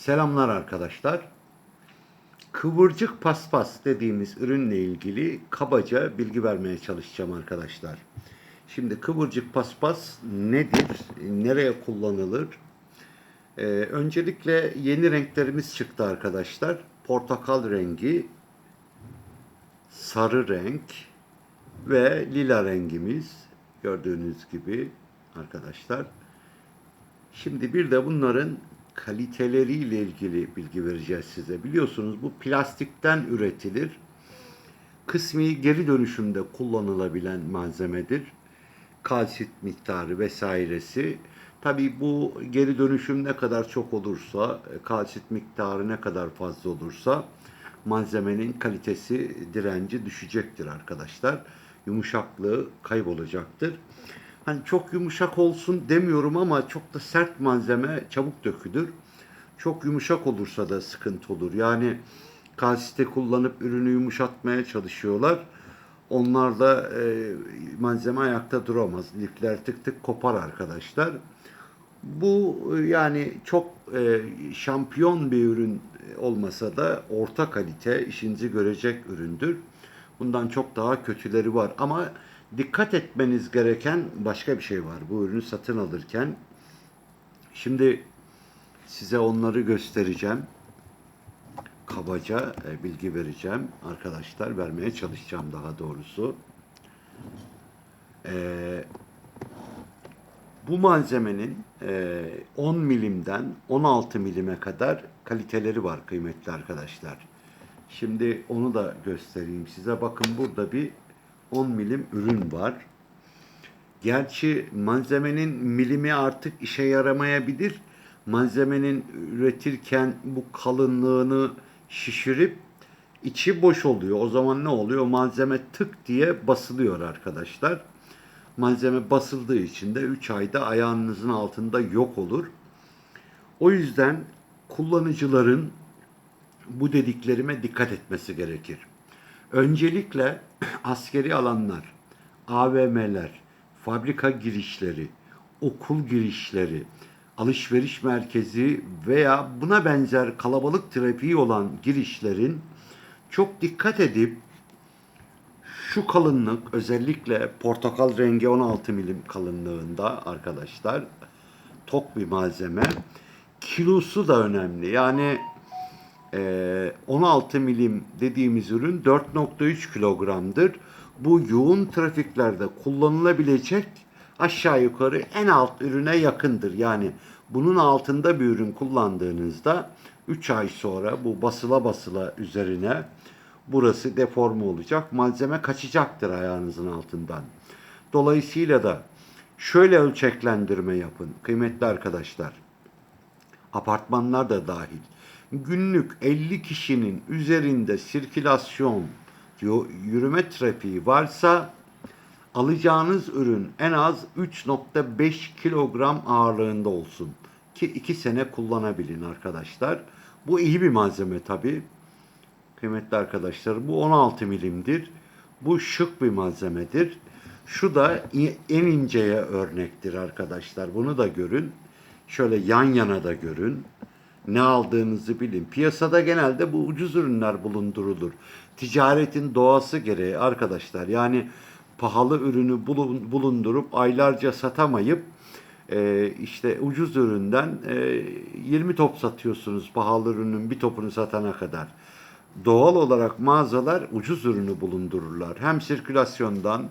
Selamlar arkadaşlar. Kıvırcık paspas dediğimiz ürünle ilgili kabaca bilgi vermeye çalışacağım arkadaşlar. Şimdi kıvırcık paspas nedir? Nereye kullanılır? Ee, öncelikle yeni renklerimiz çıktı arkadaşlar. Portakal rengi, sarı renk ve lila rengimiz gördüğünüz gibi arkadaşlar. Şimdi bir de bunların kaliteleriyle ilgili bilgi vereceğiz size. Biliyorsunuz bu plastikten üretilir. Kısmi geri dönüşümde kullanılabilen malzemedir. Kalsit miktarı vesairesi. Tabii bu geri dönüşüm ne kadar çok olursa, kalsit miktarı ne kadar fazla olursa malzemenin kalitesi, direnci düşecektir arkadaşlar. Yumuşaklığı kaybolacaktır. Hani çok yumuşak olsun demiyorum ama çok da sert malzeme çabuk dökülür. Çok yumuşak olursa da sıkıntı olur. Yani kalsite kullanıp ürünü yumuşatmaya çalışıyorlar. Onlar da e, malzeme ayakta duramaz. Lifler tık tık kopar arkadaşlar. Bu e, yani çok e, şampiyon bir ürün olmasa da orta kalite işinizi görecek üründür. Bundan çok daha kötüleri var ama dikkat etmeniz gereken başka bir şey var bu ürünü satın alırken. Şimdi size onları göstereceğim. Kabaca e, bilgi vereceğim arkadaşlar. Vermeye çalışacağım daha doğrusu. Ee, bu malzemenin e, 10 milimden 16 milime kadar kaliteleri var kıymetli arkadaşlar. Şimdi onu da göstereyim size. Bakın burada bir 10 milim ürün var. Gerçi malzemenin milimi artık işe yaramayabilir. Malzemenin üretirken bu kalınlığını şişirip içi boş oluyor. O zaman ne oluyor? Malzeme tık diye basılıyor arkadaşlar. Malzeme basıldığı için de 3 ayda ayağınızın altında yok olur. O yüzden kullanıcıların bu dediklerime dikkat etmesi gerekir. Öncelikle askeri alanlar, AVM'ler, fabrika girişleri, okul girişleri, alışveriş merkezi veya buna benzer kalabalık trafiği olan girişlerin çok dikkat edip şu kalınlık özellikle portakal rengi 16 milim kalınlığında arkadaşlar tok bir malzeme. Kilosu da önemli. Yani 16 milim dediğimiz ürün 4.3 kilogramdır. Bu yoğun trafiklerde kullanılabilecek aşağı yukarı en alt ürüne yakındır. Yani bunun altında bir ürün kullandığınızda 3 ay sonra bu basıla basıla üzerine burası deforme olacak. Malzeme kaçacaktır ayağınızın altından. Dolayısıyla da şöyle ölçeklendirme yapın kıymetli arkadaşlar. Apartmanlar da dahil. Günlük 50 kişinin üzerinde sirkülasyon, yürüme trafiği varsa alacağınız ürün en az 3.5 kilogram ağırlığında olsun. Ki 2 sene kullanabilin arkadaşlar. Bu iyi bir malzeme tabi. Kıymetli arkadaşlar bu 16 milimdir. Bu şık bir malzemedir. Şu da en inceye örnektir arkadaşlar. Bunu da görün. Şöyle yan yana da görün. Ne aldığınızı bilin. Piyasada genelde bu ucuz ürünler bulundurulur. Ticaretin doğası gereği arkadaşlar. Yani pahalı ürünü bulundurup aylarca satamayıp e, işte ucuz üründen e, 20 top satıyorsunuz pahalı ürünün bir topunu satana kadar. Doğal olarak mağazalar ucuz ürünü bulundururlar. Hem sirkülasyondan,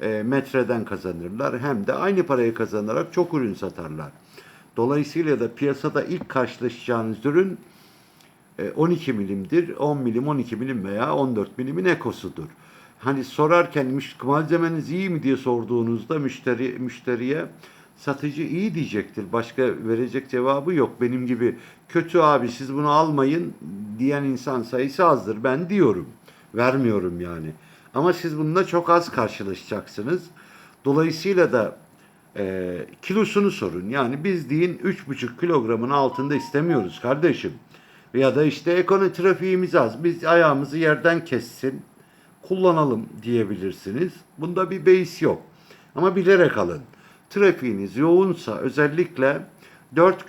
e, metreden kazanırlar hem de aynı parayı kazanarak çok ürün satarlar. Dolayısıyla da piyasada ilk karşılaşacağınız ürün 12 milimdir. 10 milim, 12 milim veya 14 milimin ekosudur. Hani sorarken malzemeniz iyi mi diye sorduğunuzda müşteri müşteriye satıcı iyi diyecektir. Başka verecek cevabı yok. Benim gibi kötü abi siz bunu almayın diyen insan sayısı azdır. Ben diyorum. Vermiyorum yani. Ama siz bununla çok az karşılaşacaksınız. Dolayısıyla da e, kilosunu sorun. Yani biz deyin 3,5 kilogramın altında istemiyoruz kardeşim. Ya da işte ekonomi trafiğimiz az. Biz ayağımızı yerden kessin. Kullanalım diyebilirsiniz. Bunda bir beis yok. Ama bilerek alın. Trafiğiniz yoğunsa özellikle 4